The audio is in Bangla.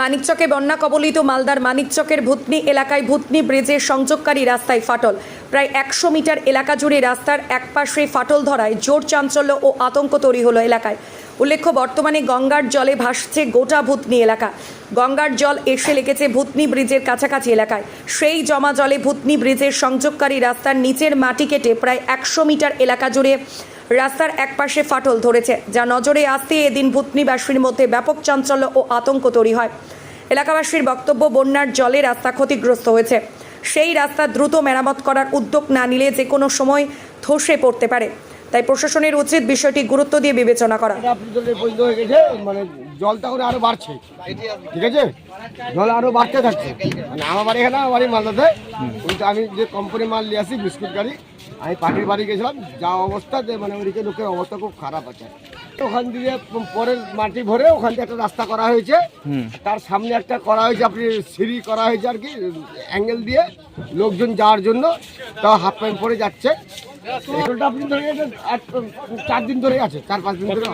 মানিকচকে বন্যা কবলিত মালদার মানিকচকের ভূতনি এলাকায় ভূতনি ব্রিজের সংযোগকারী রাস্তায় ফাটল। প্রায় একশো মিটার এলাকা জুড়ে রাস্তার একপাশে ফাটল ধরায় জোর চাঞ্চল্য ও আতঙ্ক তৈরি হলো এলাকায়। উল্লেখ্য, বর্তমানে গঙ্গার জলে ভাসছে গোটা ভূতনি এলাকা। গঙ্গার জল এসে লেগেছে ভূতনি ব্রিজের কাছাকাছি এলাকায়। সেই জমা জলে ভূতনি ব্রিজের সংযোগকারী রাস্তার নিচের মাটি কেটে প্রায় একশো মিটার এলাকা জুড়ে রাস্তার একপাশে ফাটল ধরেছে যা নজরে আসতে এদিন ভূতনিবাসীর মধ্যে ব্যাপক চাঞ্চল্য ও আতঙ্ক তৈরি হয়। এলাকাবাসীর বক্তব্য বন্যার জলে রাস্তা ক্ষতিগ্রস্ত হয়েছে। সেই রাস্তা দ্রুত মেরামত করার উদ্যোগ না নিলে যে কোনো সময় ধসে পড়তে পারে। তাই প্রশাসনের উচিত বিষয়টি গুরুত্ব দিয়ে বিবেচনা করা। মানে জলটা করে আরও বাড়ছে। ঠিক আছে? জল আরও বাড়তে থাকছে। মানে আমার বাড়ি এখানে আমার বাড়ি মালদাতে। কিন্তু আমি যে কোম্পানি মাল নিয়ে আসি বিস্কুট গাড়ি আমি পাখির বাড়ি গেছিলাম যা অবস্থাতে মানে ওইদিকে লোকের অবস্থা খুব খারাপ আছে। ওখান দিয়ে পরের মাটি ভরে ওখান দিয়ে একটা রাস্তা করা হয়েছে। তার সামনে একটা করা হয়েছে আপনি সিঁড়ি করা হয়েছে আর কি অ্যাঙ্গেল দিয়ে লোকজন যাওয়ার জন্য। তাও হাফ প্যান্ট পরে যাচ্ছে। এগুলোটা আপনি ধরে চার দিন ধরে আছে চার পাঁচ দিন ধরে